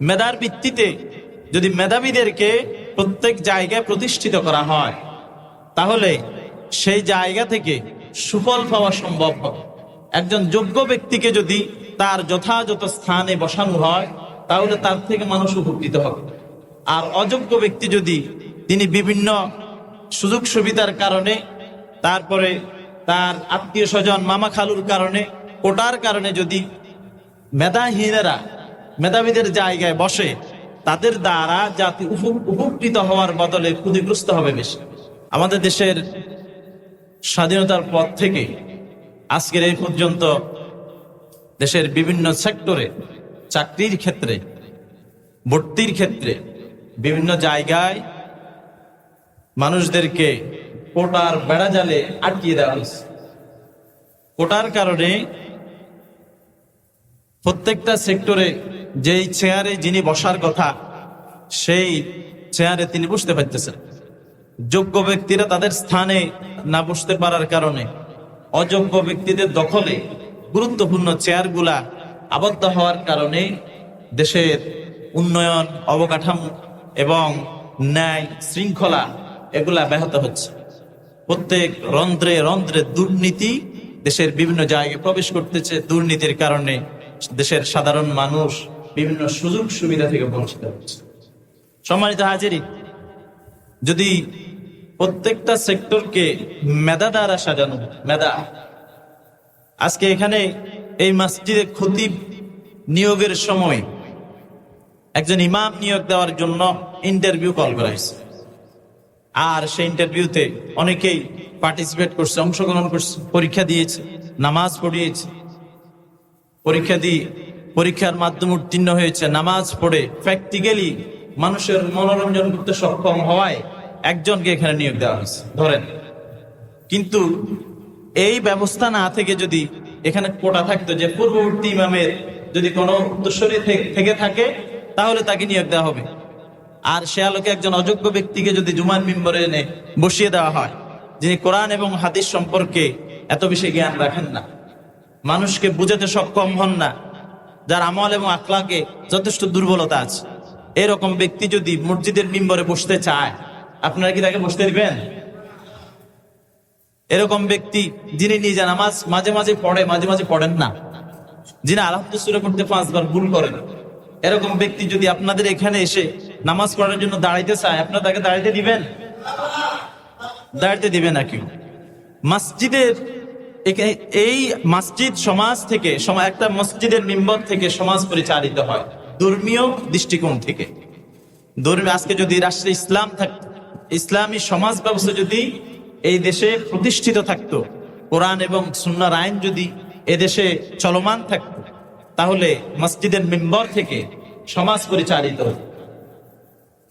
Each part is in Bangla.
মেধার ভিত্তিতে যদি মেধাবীদেরকে প্রত্যেক জায়গায় প্রতিষ্ঠিত করা হয়, তাহলে সেই জায়গা থেকে সুফল পাওয়া সম্ভব একজন যোগ্য ব্যক্তিকে যদি তার যথাযথ স্থানে বসানো হয়, তাহলে তার থেকে মানুষ উপকৃত হবে। আর অযোগ্য ব্যক্তি যদি তিনি বিভিন্ন সুযোগ সুবিধার কারণে, তারপরে তার আত্মীয় স্বজন মামা খালুর কারণে, কোটার কারণে যদি মেধাহীনেরা মেধাবীদের জায়গায় বসে, তাদের দ্বারা জাতি উপ- উপকৃত হওয়ার বদলে ক্ষতিগ্রস্ত হবে বেশি। আমাদের দেশের স্বাধীনতার পর থেকে আজকের এই পর্যন্ত দেশের বিভিন্ন সেক্টরে, চাকরির ক্ষেত্রে, ভর্তির ক্ষেত্রে, বিভিন্ন জায়গায় মানুষদেরকে কোটার বেড়া জালে আটকিয়ে দেওয়া হয়েছে। কোটার কারণে প্রত্যেকটা সেক্টরে যেই চেয়ারে যিনি বসার কথা, সেই চেয়ারে তিনি বসতে পারতেছেন। যোগ্য ব্যক্তিরা তাদের স্থানে না বসতে পারার কারণে অযোগ্য ব্যক্তিদের দখলে গুরুত্বপূর্ণ চেয়ারগুলা আবদ্ধ হওয়ার কারণে দেশের উন্নয়ন, অবকাঠামো এবং ন্যায় শৃঙ্খলা এগুলা ব্যাহত হচ্ছে। প্রত্যেক রন্ধ্রে রন্ধ্রে দুর্নীতি দেশের বিভিন্ন জায়গায় প্রবেশ করতেছে। দুর্নীতির কারণে দেশের সাধারণ মানুষ বিভিন্ন সুযোগ সুবিধা থেকে বঞ্চিত হচ্ছে। সম্মানিত হাজিরি, যদি প্রত্যেকটা সেক্টরকে মেধা দ্বারা সাজানো, মেধা, আজকে এখানে এই মসজিদে খতিব নিয়োগের সময় একজন ইমাম নিয়োগ দেওয়ার জন্য ইন্টারভিউ কল করা হয়েছে। আর সেই ইন্টারভিউতে অনেকেই পার্টিসিপেট করছে, অংশগ্রহণ করছে, পরীক্ষা দিয়েছে, নামাজ পড়িয়েছে। পরীক্ষা দিয়ে পরীক্ষার মাধ্যমে উত্তীর্ণ হয়েছে। নামাজ পড়ে প্র্যাকটিক্যালি মানুষের মনোরঞ্জন করতে সক্ষম হওয়ায় একজনকে এখানে নিয়োগ দেওয়া হয়েছে। ধরেন। কিন্তু এই ব্যবস্থা না থেকে যদি এখানে কোটা থাকতো যে পূর্ববর্তী ইমামের যদি কোনো উত্তরসূরি থে- থেকে থাকে, তাহলে তাকে নিয়োগ দেওয়া হবে। আর সে আলোকে একজন অযোগ্য ব্যক্তিকে যদি জুমান মিম্বরে এনে বসিয়ে দেওয়া হয়, যিনি কোরআন এবং হাদিস সম্পর্কে এত বেশি জ্ঞান রাখেন না, মানুষকে বুঝাতে সক্ষম হন না যার আমল এবং আকলাকে যথেষ্ট দুর্বলতা আছে। এরকম ব্যক্তি যদি মসজিদের মিম্বরে বসতে চায়, আপনারা কি তাকে বসতে দিবেন? এরকম ব্যক্তি যিনি নিজে নামাজ মাঝে মাঝে পড়ে, মাঝে মাঝে পড়েন না। যিনি আলহামদুলিল্লাহ করতে পাঁচবার ভুল করেন। এরকম ব্যক্তি যদি আপনাদের এখানে এসে নামাজ পড়ার জন্য দাঁড়াইতে চায়, আপনারা তাকে দাঁড়াইতে দিবেন? দাঁড়াইতে দিবেন না কেউ। মসজিদের এই মসজিদ সমাজ থেকে একটা মসজিদের মিম্বর থেকে সমাজ পরিচালিত হয়, ধর্মীয় দৃষ্টিকোণ থেকে। আজকে যদি রাষ্ট্রে ইসলাম থাকতো ইসলামী সমাজ ব্যবস্থা যদি এই দেশে প্রতিষ্ঠিত থাকতো, কোরআন এবং সুন্নার আইন যদি এদেশে চলমান থাকতো, তাহলে মসজিদের মেম্বর থেকে সমাজ পরিচালিত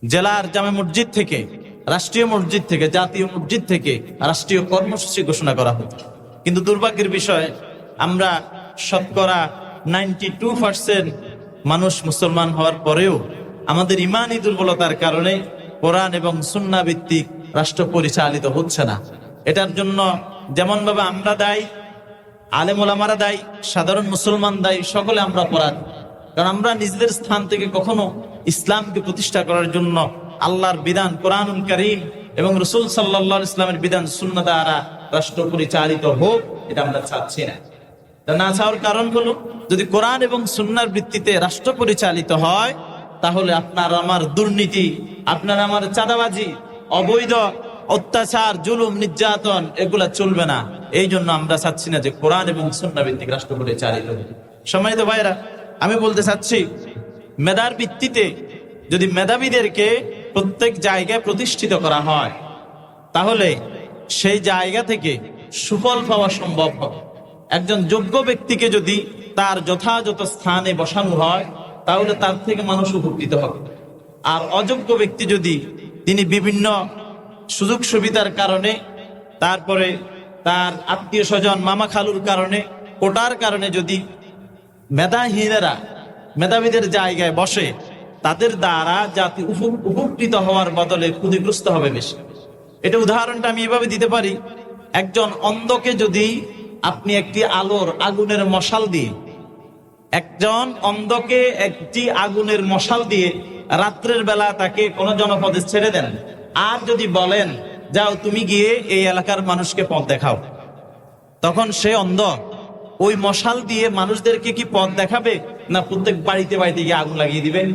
জেলার জামে মসজিদ থেকে, রাষ্ট্রীয় মসজিদ থেকে, জাতীয় মসজিদ থেকে রাষ্ট্রীয় কর্মসূচি ঘোষণা করা হতো। কিন্তু দুর্ভাগ্যের বিষয়, আমরা শতকরা নাইনটি টু পার্সেন্ট মানুষ মুসলমান হওয়ার পরেও আমাদের ইমানই দুর্বলতার কারণে কোরআন এবং সুন্না ভিত্তিক রাষ্ট্র পরিচালিত হচ্ছে না। এটার জন্য যেমন ভাবে আমরা দায়ী, আলেম ওলামারা দায়ী, সাধারণ মুসলমান দায়ী, সকলে আমরা অপরাধ। কারণ আমরা নিজেদের স্থান থেকে কখনো ইসলামকে প্রতিষ্ঠা করার জন্য আল্লাহর বিধান কোরআনুল করিম এবং রসুল সাল্লাহ ইসলামের বিধান শূন্য দ্বারা রাষ্ট্র পরিচালিত হোক, এটা আমরা চাচ্ছি না। তা না চাওয়ার কারণ হলো, যদি কোরআন এবং সুন্নার ভিত্তিতে রাষ্ট্র পরিচালিত হয়, তাহলে আপনার আমার দুর্নীতি, আপনার আমার চাঁদাবাজি, অবৈধ, অত্যাচার, জুলুম, নির্যাতন, এগুলা চলবে না। এই জন্য আমরা চাচ্ছি না যে কোরআন এবং সুন্না ভিত্তিক রাষ্ট্র পরিচালিত হোক। সম্মানিত ভাইরা আমি বলতে চাচ্ছি, মেধার ভিত্তিতে যদি মেধাবীদেরকে প্রত্যেক জায়গায় প্রতিষ্ঠিত করা হয়, তাহলে সেই জায়গা থেকে সুফল পাওয়া সম্ভব হবে। একজন যোগ্য ব্যক্তিকে যদি তার যথাযথ স্থানে বসানো হয়, তাহলে তার থেকে মানুষ উপকৃত হবে। আর অযোগ্য ব্যক্তি যদি তিনি বিভিন্ন সুযোগ সুবিধার কারণে, তারপরে তার আত্মীয় স্বজন, মামা খালুর কারণে, কোটার কারণে যদি মেধাহীনেরা, মেধাবীদের জায়গায় বসে, তাদের দ্বারা জাতি উপ- উপকৃত হওয়ার বদলে ক্ষতিগ্রস্ত হবে বেশি। এটা উদাহরণটা আমি এভাবে দিতে পারি। একজন অন্ধকে যদি আপনি একটি আলোর আগুনের মশাল দিয়ে, একজন অন্ধকে একটি আগুনের মশাল দিয়ে রাত্রের বেলা তাকে কোন জনপদে ছেড়ে দেন, আর যদি বলেন, যাও তুমি গিয়ে এই এলাকার মানুষকে পথ দেখাও। তখন সে অন্ধ, ওই মশাল দিয়ে মানুষদেরকে কি পথ দেখাবে, না প্রত্যেক বাড়িতে বাড়িতে গিয়ে আগুন লাগিয়ে দিবেন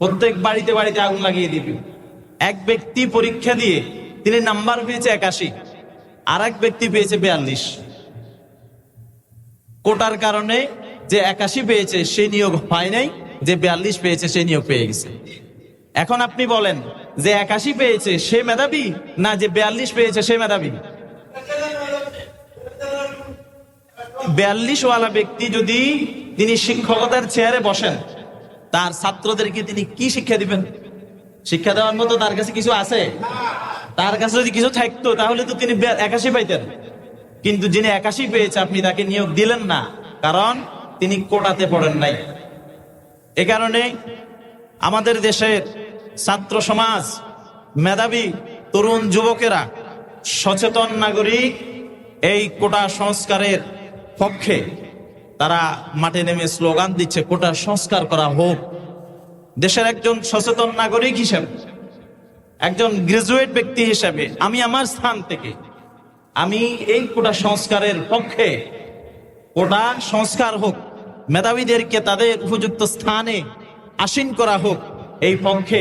প্রত্যেক বাড়িতে বাড়িতে আগুন লাগিয়ে দিবে। এক ব্যক্তি পরীক্ষা দিয়ে তিনি নাম্বার পেয়েছে একাশি আর এক ব্যক্তি পেয়েছে বিয়াল্লিশ। কোটার কারণে যে একাশি পেয়েছে সে নিয়োগ হয় নাই, যে বিয়াল্লিশ পেয়েছে সে নিয়োগ পেয়ে গেছে। এখন আপনি বলেন, যে একাশি পেয়েছে সে মেধাবী না যে বিয়াল্লিশ পেয়েছে সে মেধাবী? বিয়াল্লিশ ওয়ালা ব্যক্তি যদি তিনি শিক্ষকতার চেয়ারে বসেন, তার ছাত্রদেরকে তিনি কি শিক্ষা দিবেন? শিক্ষা দেওয়ার মতো তার কাছে কিছু আছে? তার কাছে যদি কিছু থাকতো, তাহলে তো তিনি একাশি পাইতেন। কিন্তু যিনি একাশি পেয়েছে, আপনি তাকে নিয়োগ দিলেন না। কারণ তিনি কোটাতে পড়েন নাই। এ কারণে আমাদের দেশের ছাত্র সমাজ, মেধাবী তরুণ যুবকেরা, সচেতন নাগরিক এই কোটা সংস্কারের পক্ষে তারা মাঠে নেমে স্লোগান দিচ্ছে, কোটা সংস্কার করা হোক। দেশের একজন সচেতন নাগরিক হিসেবে, একজন গ্রাজুয়েট ব্যক্তি হিসেবে, আমি আমার স্থান থেকে, আমি এই কোটা সংস্কারের পক্ষে, কোটা সংস্কার হোক, মেধাবীদেরকে তাদের উপযুক্ত স্থানে আসীন করা হোক, এই পক্ষে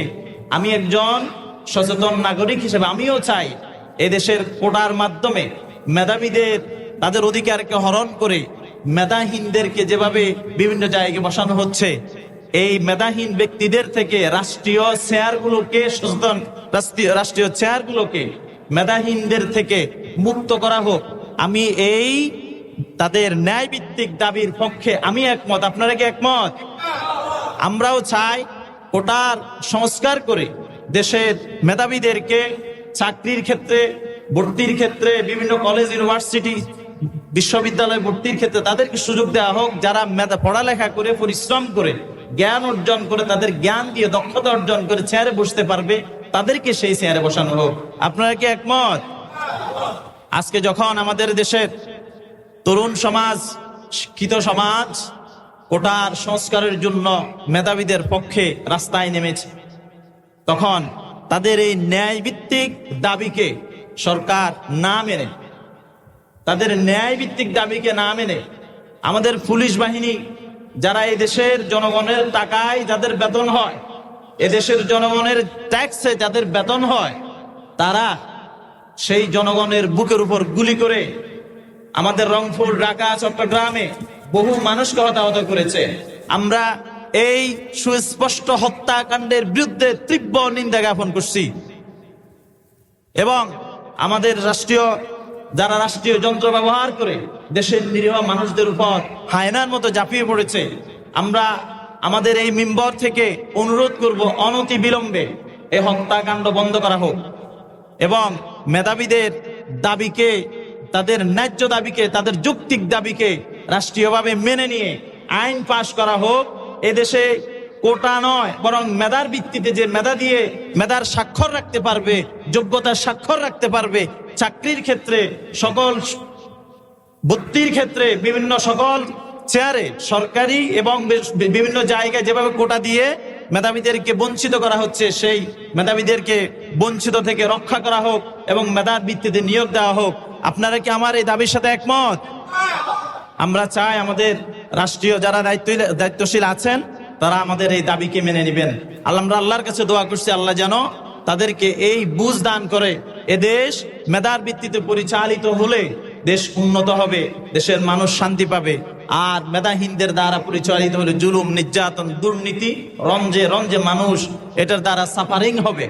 আমি একজন সচেতন নাগরিক হিসেবে, আমিও চাই এদেশের কোটার মাধ্যমে মেধাবীদের, তাদের অধিকারকে হরণ করে মেধাহীনদেরকে যেভাবে বিভিন্ন জায়গায় বসানো হচ্ছে এই মেধাহীন ব্যক্তিদের থেকে রাষ্ট্রীয় চেয়ারগুলোকে সচেতন রাষ্ট্রীয় চেয়ারগুলোকে মেধাহীনদের থেকে মুক্ত করা হোক। আমি এই তাদের ন্যায় ভিত্তিক দাবির পক্ষে আমি একমত। আপনারা কি একমত? আমরাও চাই কোটার সংস্কার করে দেশের মেধাবীদেরকে চাকরির ক্ষেত্রে, ভর্তির ক্ষেত্রে, বিভিন্ন কলেজ ইউনিভার্সিটি বিশ্ববিদ্যালয় ভর্তির ক্ষেত্রে তাদেরকে সুযোগ দেওয়া হোক। যারা মেধা পড়ালেখা করে, পরিশ্রম করে জ্ঞান অর্জন করে, তাদের জ্ঞান দিয়ে দক্ষতা অর্জন করে চেয়ারে বসতে পারবে, তাদেরকে সেই চেয়ারে বসানো হোক। আপনারা কি একমত? আজকে যখন আমাদের দেশের তরুণ সমাজ, শিক্ষিত সমাজ কোটার সংস্কারের জন্য মেধাবীদের পক্ষে রাস্তায় নেমেছে, তখন তাদের এই ন্যায় ভিত্তিক দাবিকে সরকার না মেনে, তাদের ন্যায় ভিত্তিক দাবিকে না মেনে আমাদের পুলিশ বাহিনী যারা এই দেশের জনগণের টাকায় যাদের বেতন হয় এদেশের জনগণের ট্যাক্সে যাদের বেতন হয়, তারা সেই জনগণের বুকের উপর গুলি করে আমাদের রংপুর, ঢাকা, চট্টগ্রামে বহু মানুষকে হতাহত করেছে। আমরা এই সুস্পষ্ট হত্যাকাণ্ডের বিরুদ্ধে তীব্র নিন্দা জ্ঞাপন করছি। এবং আমাদের রাষ্ট্রীয় যারা রাষ্ট্রীয় যন্ত্র ব্যবহার করে দেশের নিরীহ মানুষদের উপর হায়নার মতো ঝাঁপিয়ে পড়েছে, আমরা আমাদের এই মিম্বর থেকে অনুরোধ করব অনতি বিলম্বে এই হত্যাকাণ্ড বন্ধ করা হোক এবং মেধাবীদের দাবিকে, তাদের ন্যায্য দাবিকে, তাদের যৌক্তিক দাবিকে রাষ্ট্রীয়ভাবে মেনে নিয়ে আইন পাশ করা হোক। এদেশে কোটা নয়, বরং মেধার ভিত্তিতে যে মেধা দিয়ে মেধার স্বাক্ষর রাখতে পারবে, যোগ্যতার স্বাক্ষর রাখতে পারবে, চাকরির ক্ষেত্রে সকল ভর্তির ক্ষেত্রে বিভিন্ন সকল চেয়ারে সরকারি এবং বিভিন্ন জায়গায় যেভাবে কোটা দিয়ে মেধাবীদেরকে বঞ্চিত করা হচ্ছে, সেই মেধাবীদেরকে বঞ্চিত থেকে রক্ষা করা হোক এবং মেধার ভিত্তিতে নিয়োগ দেওয়া হোক, আপনারা কি আমার এই দাবির সাথে একমত? আমরা চাই আমাদের রাষ্ট্রীয় যারা দায়িত্ব দায়িত্বশীল আছেন তারা আমাদের এই দাবিকে মেনে নেবেন। আল্লাহ আল্লাহর কাছে দোয়া করছি, আল্লাহ যেন তাদেরকে এই বুঝ দান করে। এ দেশ মেধার ভিত্তিতে পরিচালিত হলে দেশ উন্নত হবে, দেশের মানুষ শান্তি পাবে। আর মেধাহীনদের দ্বারা পরিচালিত হলে জুলুম, নির্যাতন, দুর্নীতি, রঞ্জে রঞ্জে মানুষ এটার দ্বারা সাফারিং হবে।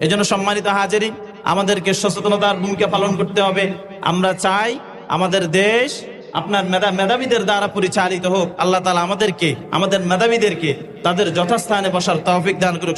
এজন্য সম্মানিত হাজারি আমাদেরকে সচেতনতার ভূমিকা পালন করতে হবে। আমরা চাই আমাদের দেশ আপনার মেধা মেধাবীদের দ্বারা পরিচালিত হোক, আল্লাহ তালা আমাদেরকে, আমাদের মেধাবীদেরকে তাদের যথাস্থানে বসার তৌফিক দান করুক।